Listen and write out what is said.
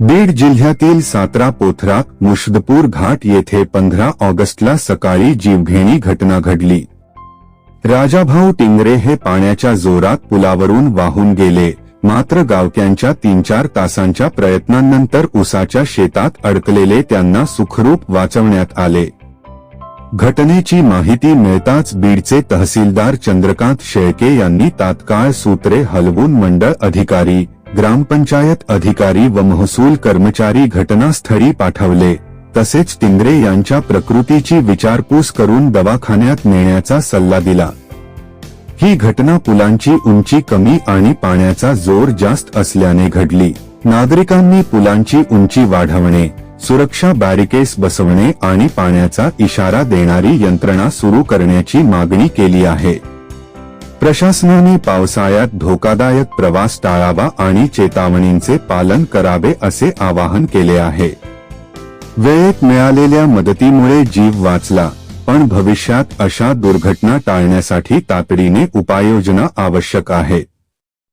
बीड जिल्ह्यातील सातरा पोथरा मुशदपूर घाट येथे पंधरा ऑगस्टला सकाळी जीवघेणी घटना घडली. राजाभाऊ टिंगरे हे पाण्याच्या जोरात पुलावरून वाहून गेले मात्र गावक्यांच्या तीन चार तासांच्या प्रयत्नांनंतर उसाच्या शेतात अडकलेले त्यांना सुखरूप वाचवण्यात आले. घटनेची माहिती मिळताच बीडचे तहसीलदार चंद्रकांत शेळके यांनी तात्काळ सूत्रे हलवून मंडळ अधिकारी ग्रामपंचायत अधिकारी व महसूल कर्मचारी घटनास्थळी पाठवले. तसेच टिंगरे यांच्या प्रकृतीची विचारपूस करून दवाखान्यात नेण्याचा सल्ला दिला. ही घटना पुलांची उंची कमी आणि पाण्याचा जोर जास्त असल्याने घडली. नागरिकांनी पुलांची उंची वाढवणे सुरक्षा बॅरिकेस बसवणे आणि पाण्याचा इशारा देणारी यंत्रणा सुरू करण्याची मागणी केली आहे. प्रशासनाने पावसाळ्यात धोकादायक प्रवास टाळावा आणि चेतावणींचे पालन करावे असे आवाहन केले आहे. वेळेत मिळालेल्या मदतीमुळे जीव वाचला पण भविष्यात अशा दुर्घटना टाळण्यासाठी तातडीने उपाययोजना आवश्यक आहे.